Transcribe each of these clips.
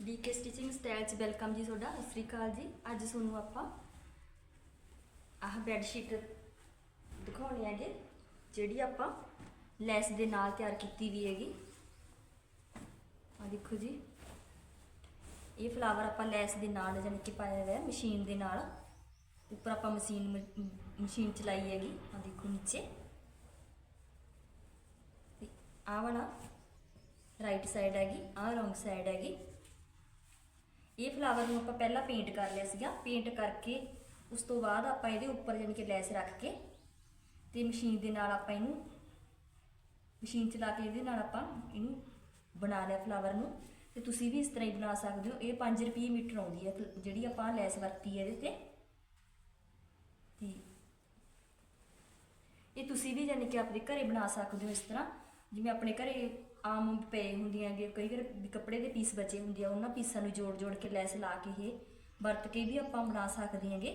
DK stitching style 'ਚ welcome ਜੀ ਤੁਹਾਡਾ, ਸਤਿ ਸ੍ਰੀ ਅਕਾਲ ਜੀ। ਅੱਜ ਤੁਹਾਨੂੰ ਆਪਾਂ ਆਹ ਬੈੱਡ ਸ਼ੀਟ ਦਿਖਾਉਣੀ ਹੈਗੇ, ਜਿਹੜੀ ਆਪਾਂ ਲੈਸ ਦੇ ਨਾਲ ਤਿਆਰ ਕੀਤੀ ਵੀ ਹੈਗੀ। ਆ ਦੇਖੋ ਜੀ। ਇਹ ਫਲਾਵਰ ਆਪਾਂ ਲੈਸ ਦੇ ਨਾਲ ਜਾਣੀ ਕਿ ਪਾਇਆ ਹੋਇਆ ਮਸ਼ੀਨ ਦੇ ਨਾਲ। ਉੱਪਰ ਆਪਾਂ ਮਸ਼ੀਨ ਮਸ਼ੀਨ ਚਲਾਈ ਹੈਗੀ ਆ ਦੇਖੋ ਨੀਚੇ। ਤੇ ਆਹ ਵਾਲਾ ਰਾਈਟ ਸਾਈਡ ਹੈਗੀ, ਆਹ ਰੋਂਗ ਸਾਈਡ ਹੈਗੀ। ਇਹ ਫਲਾਵਰ ਨੂੰ ਆਪਾਂ ਪਹਿਲਾਂ ਪੇਂਟ ਕਰ ਲਿਆ ਸੀਗਾ। ਪੇਂਟ ਕਰਕੇ ਉਸ ਤੋਂ ਬਾਅਦ ਆਪਾਂ ਇਹਦੇ ਉੱਪਰ ਜਾਣੀ ਕਿ ਲੈਸ ਰੱਖ ਕੇ ਤੇ ਮਸ਼ੀਨ ਦੇ ਨਾਲ ਆਪਾਂ ਇਹਨੂੰ ਮਸ਼ੀਨ ਚਲਾ ਕੇ ਇਹਦੇ ਨਾਲ ਆਪਾਂ ਇਹਨੂੰ ਬਣਾ ਲਿਆ ਫਲਾਵਰ ਨੂੰ। ਤੇ ਤੁਸੀਂ ਵੀ ਇਸ ਤਰ੍ਹਾਂ ਹੀ ਬਣਾ ਸਕਦੇ ਹੋ। ਇਹ 5 ਰੁਪਏ ਮੀਟਰ ਆਉਂਦੀ ਹੈ ਫਲ- ਜਿਹੜੀ ਆਪਾਂ ਲੈਸ ਵਰਤੀ ਹੈ ਇਹਦੇ ਤੇ। ਤੇ ਇਹ ਤੁਸੀਂ ਵੀ ਜਾਣੀ ਕਿ ਆਪਣੇ ਘਰੇ ਬਣਾ ਸਕਦੇ ਹੋ ਇਸ ਤਰ੍ਹਾਂ। ਜਿਵੇਂ ਆਪਣੇ ਘਰੇ ਆਮ ਪਏ ਹੁੰਦੀਆਂ ਗੇ ਕਈ ਵਾਰ ਵੀ ਕੱਪੜੇ ਦੇ ਪੀਸ ਬਚੇ ਹੁੰਦੇ ਆ, ਉਹਨਾਂ ਪੀਸਾਂ ਨੂੰ ਜੋੜ ਜੋੜ ਕੇ ਲੈਸ ਲਾ ਕੇ ਇਹ ਵਰਤ ਕੇ ਵੀ ਆਪਾਂ ਬਣਾ ਸਕਦੇ ਹਾਂਗੇ।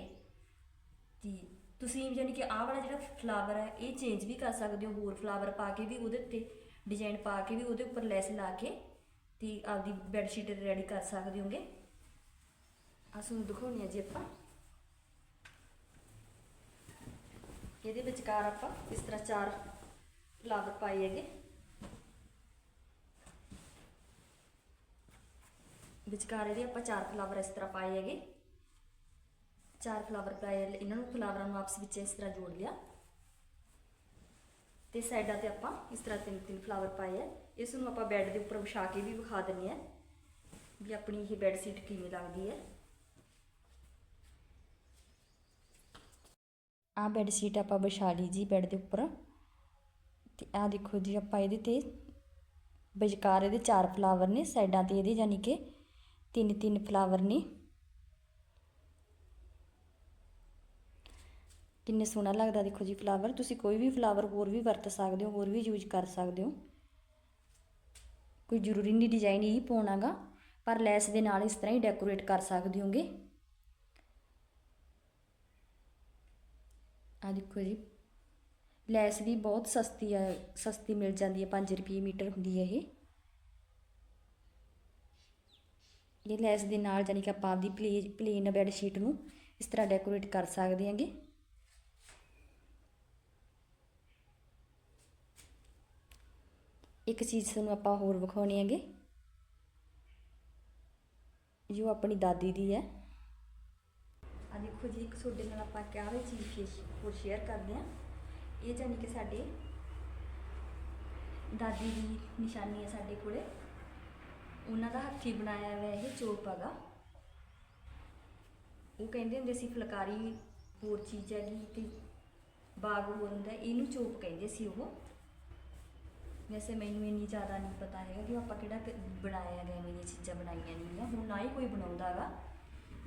ਤੇ ਤੁਸੀਂ ਜਾਣੀ ਕਿ ਆਹ ਵਾਲਾ ਜਿਹੜਾ ਫਲਾਵਰ ਹੈ, ਇਹ ਚੇਂਜ ਵੀ ਕਰ ਸਕਦੇ ਹੋ, ਹੋਰ ਫਲਾਵਰ ਪਾ ਕੇ ਵੀ ਉਹਦੇ ਉੱਤੇ ਡਿਜ਼ਾਈਨ ਪਾ ਕੇ ਵੀ ਉਹਦੇ ਉੱਪਰ ਲੈਸ ਲਾ ਕੇ ਤੇ ਆਪਦੀ ਬੈੱਡ ਸ਼ੀਟ ਰੈਡੀ ਕਰ ਸਕਦੇ ਹੋਗੇ। ਆਹ ਤੁਹਾਨੂੰ ਦਿਖਾਉਣੀ ਹੈ ਜੀ ਆਪਾਂ। ਇਹਦੇ ਵਿਚਕਾਰ ਆਪਾਂ ਇਸ ਤਰ੍ਹਾਂ ਚਾਰ ਫਲਾਵਰ ਪਾਏ ਹੈਗੇ। ਵਿਚਕਾਰ ਇਹਦੇ ਆਪਾਂ ਚਾਰ ਫਲਾਵਰ ਇਸ ਤਰ੍ਹਾਂ ਪਾਏ ਹੈਗੇ। ਚਾਰ ਫਲਾਵਰ ਪਾਏ ਇਹਨਾਂ ਨੂੰ ਫਲਾਵਰਾਂ ਨੂੰ ਆਪਸ ਵਿੱਚ ਇਸ ਤਰ੍ਹਾਂ ਜੋੜ ਲਿਆ। ਤੇ ਸਾਈਡਾਂ ਤੇ ਆਪਾਂ ਇਸ ਤਰ੍ਹਾਂ ਤਿੰਨ ਤਿੰਨ ਫਲਾਵਰ ਪਾਏ ਆ। ਇਸ ਨੂੰ ਆਪਾਂ ਬੈੱਡ ਦੇ ਉੱਪਰ ਵਿਛਾ ਕੇ ਵੀ ਵਿਖਾ ਦਿੰਨੇ ਆ ਵੀ ਆਪਣੀ ਇਹ ਬੈੱਡ ਸ਼ੀਟ ਕਿਵੇਂ ਲੱਗਦੀ ਹੈ। ਆ ਬੈੱਡ ਸ਼ੀਟ ਆਪਾਂ ਵਿਛਾ ਲਈ ਜੀ ਬੈੱਡ ਦੇ ਉੱਪਰ। ਤੇ ਆ ਦੇਖੋ ਜੀ ਆਪਾਂ ਇਹਦੇ ਤੇ ਵਿਚਕਾਰ ਇਹਦੇ ਚਾਰ ਫਲਾਵਰ ਨੇ, ਸਾਈਡਾਂ ਤੇ ਇਹਦੇ ਯਾਨੀ ਕਿ ਤਿੰਨ ਤਿੰਨ ਫਲਾਵਰ ਨੇ। ਕਿੰਨੇ ਸੋਹਣਾ ਲੱਗਦਾ ਦੇਖੋ ਜੀ ਫਲਾਵਰ ਤੁਸੀਂ ਕੋਈ ਵੀ ਫਲਾਵਰ ਹੋਰ ਵੀ ਵਰਤ ਸਕਦੇ ਹੋ, ਹੋਰ ਵੀ ਯੂਜ਼ ਕਰ ਸਕਦੇ ਹੋ। ਕੋਈ ਜ਼ਰੂਰੀ ਨਹੀਂ ਡਿਜ਼ਾਈਨ ਹੀ ਪਾਉਣਾਗਾ ਪਰ ਲੈਸ ਦੇ ਨਾਲ ਇਸ ਤਰ੍ਹਾਂ ਹੀ ਡੈਕੋਰੇਟ ਕਰ ਸਕਦੇ ਹੋਗੇ। ਆ ਦੇਖੋ ਜੀ, ਲੈਸ ਵੀ ਬਹੁਤ ਸਸਤੀ ਆ, ਸਸਤੀ ਮਿਲ ਜਾਂਦੀ ਹੈ 5 ਰੁਪਏ ਮੀਟਰ ਹੁੰਦੀ ਹੈ ਇਹ। ਇਹ ਲੈਸ ਦੇ ਨਾਲ ਜਾਨੀ ਕਿ ਆਪਾਂ ਆਪਦੀ ਪਲੇ ਪਲੇਨ ਬੈੱਡ ਸ਼ੀਟ ਨੂੰ ਇਸ ਤਰ੍ਹਾਂ ਡੈਕੋਰੇਟ ਕਰ ਸਕਦੇ ਹਾਂਗੇ। ਇੱਕ ਚੀਜ਼ ਤੁਹਾਨੂੰ ਆਪਾਂ ਹੋਰ ਵਿਖਾਉਣੀ ਹੈਗੇ। ਜੋ ਆਪਣੀ ਦਾਦੀ ਦੀ ਹੈ। ਆ ਦੇਖੋ ਜੀ, ਇੱਕ ਤੁਹਾਡੇ ਨਾਲ ਆਪਾਂ ਕਿਆ ਵੀ ਚੀਜ਼ ਹੋਰ ਸ਼ੇਅਰ ਕਰਦੇ ਹਾਂ। ਇਹ ਜਾਨੀ ਕਿ ਸਾਡੇ ਦਾਦੀ ਦੀ ਨਿਸ਼ਾਨੀ ਹੈ ਸਾਡੇ ਕੋਲੇ। ਉਹਨਾਂ ਦਾ ਹੱਥੀ ਬਣਾਇਆ ਹੋਇਆ ਇਹ ਚੋਪ ਹੈਗਾ। ਉਹ ਕਹਿੰਦੇ ਹੁੰਦੇ ਸੀ ਫੁਲਕਾਰੀ ਹੋਰ ਚੀਜ਼ ਹੈਗੀ ਤੇ ਬਾਗ ਹੋਰ ਹੁੰਦਾ, ਇਹਨੂੰ ਚੋਪ ਕਹਿੰਦੇ ਸੀ ਉਹ। ਵੈਸੇ ਮੈਨੂੰ ਇੰਨੀ ਜ਼ਿਆਦਾ ਨਹੀਂ ਪਤਾ ਹੈਗਾ ਕਿ ਆਪਾਂ ਕਿਹੜਾ ਕ- ਬਣਾਇਆ ਗਿਆ ਐਵੇਂ ਚੀਜ਼ਾਂ ਬਣਾਈਆਂ ਨਹੀਂ ਆ ਹੁਣ ਨਾ ਹੀ ਕੋਈ ਬਣਾਉਂਦਾ ਹੈਗਾ।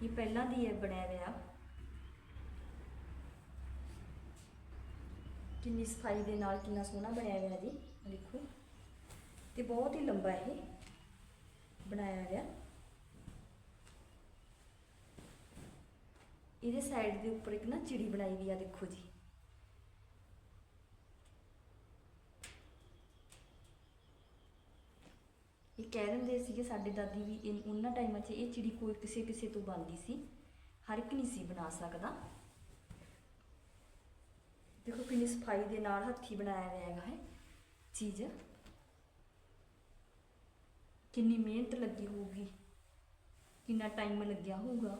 ਇਹ ਪਹਿਲਾਂ ਦੀ ਹੈ ਬਣਿਆ ਹੋਇਆ। ਕਿੰਨੀ ਸਫ਼ਾਈ ਦੇ ਨਾਲ ਕਿੰਨਾ ਸੋਹਣਾ ਬਣਿਆ ਹੋਇਆ ਜੀ ਆਹ ਦੇਖੋ। ਤੇ ਬਹੁਤ ਹੀ ਲੰਬਾ ਇਹ। ਬਣਾਇਆ ਗਿਆ। ਇਹਦੇ ਸਾਈਡ ਦੇ ਉੱਪਰ ਇੱਕ ਨਾ ਚਿੜੀ ਬਣਾਈ ਵੀ ਆ, ਦੇਖੋ ਜੀ। ਇਹ ਕਹਿ ਦਿੰਦੇ ਸੀਗੇ ਸਾਡੇ ਦਾਦੀ ਵੀ ਇਨ- ਉਹਨਾਂ ਟਾਈਮਾਂ 'ਚ ਇਹ ਚਿੜੀ ਕੋਈ ਕਿਸੇ ਕਿਸੇ ਤੋਂ ਬਣਦੀ ਸੀ। ਹਰ ਇੱਕ ਨਹੀਂ ਸੀ ਬਣਾ ਸਕਦਾ। ਦੇਖੋ ਕਿੰਨੀ ਸਫ਼ਾਈ ਦੇ ਨਾਲ ਹੱਥੀ ਬਣਾਇਆ ਗਿਆ ਹੈਗਾ ਹੈ ਚੀਜ਼। ਕਿੰਨੀ ਮਿਹਨਤ ਲੱਗੀ ਹੋਊਗੀ, ਕਿੰਨਾ ਟਾਈਮ ਲੱਗਿਆ ਹੋਊਗਾ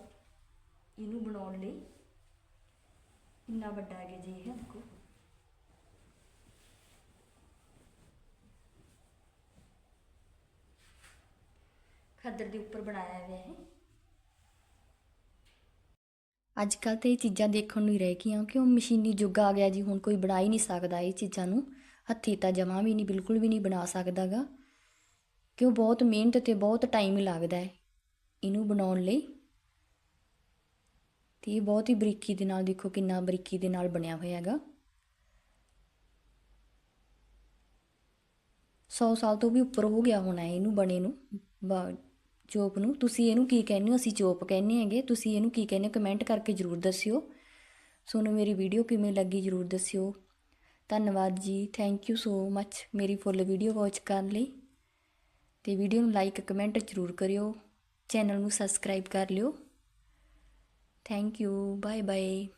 ਇਹਨੂੰ ਬਣਾਉਣ ਲਈ। ਕਿੰਨਾ ਵੱਡਾ ਹੈਗਾ ਜੀ ਇਹ ਦੇਖੋ ਖੱਦਰ ਦੇ ਉੱਪਰ ਬਣਾਇਆ ਹੋਇਆ ਹੈ ਅੱਜ ਕੱਲ ਤੇ ਇਹ ਚੀਜ਼ਾਂ ਦੇਖਣ ਨੂੰ ਹੀ ਰਹਿ ਗਈਆਂ, ਕਿਉਂ ਮਸ਼ੀਨੀ ਯੁੱਗ ਆ ਗਿਆ ਜੀ, ਹੁਣ ਕੋਈ ਬਣਾ ਹੀ ਨਹੀਂ ਸਕਦਾ ਇਹ ਚੀਜ਼ਾਂ ਨੂੰ। ਹੱਥੀ ਤਾਂ ਜਮਾਂ ਵੀ ਨਹੀਂ, ਬਿਲਕੁਲ ਵੀ ਨਹੀਂ ਬਣਾ ਸਕਦਾਗਾ। ਕਿ ਉਹ ਬਹੁਤ ਮਿਹਨਤ ਤੇ ਬਹੁਤ ਟਾਈਮ ਲੱਗਦਾ ਹੈ ਇਹਨੂੰ ਬਣਾਉਣ ਲਈ। ਤੇ ਇਹ ਬਹੁਤ ਹੀ ਬਰੀਕੀ ਦੇ ਨਾਲ ਦੇਖੋ ਕਿੰਨਾ ਬਰੀਕੀ ਦੇ ਨਾਲ ਬਣਿਆ ਹੋਇਆ ਹੈਗਾ। 100 ਸਾਲ ਤੋਂ ਵੀ ਉੱਪਰ ਹੋ ਗਿਆ ਹੋਣਾ ਇਹਨੂੰ ਬਣੇ ਨੂੰ। ਚੋਪ ਨੂੰ। ਤੁਸੀਂ ਇਹਨੂੰ ਕੀ ਕਹਿੰਦੇ ਹੋ? ਅਸੀਂ ਚੋਪ ਕਹਿੰਦੇ ਹੈਗੇ। ਤੁਸੀਂ ਇਹਨੂੰ ਕੀ ਕਹਿੰਦੇ ਹੋ? ਕਮੈਂਟ ਕਰਕੇ ਜਰੂਰ ਦੱਸਿਓ। ਤੁਹਾਨੂੰ ਮੇਰੀ ਵੀਡੀਓ ਕਿਵੇਂ ਲੱਗੀ ਜਰੂਰ ਦੱਸਿਓ। ਧੰਨਵਾਦ ਜੀ। ਥੈਂਕ ਯੂ ਸੋ ਮੱਚ ਮੇਰੀ ਫੁੱਲ ਵੀਡੀਓ ਵਾਚ ਕਰਨ ਲਈ। ਤੇ ਵੀਡੀਓ ਨੂੰ ਲਾਈਕ ਕਮੈਂਟ ਜਰੂਰ ਕਰਿਓ। ਚੈਨਲ ਨੂੰ ਸਬਸਕ੍ਰਾਈਬ ਕਰ ਲਿਓ। Thank you bye bye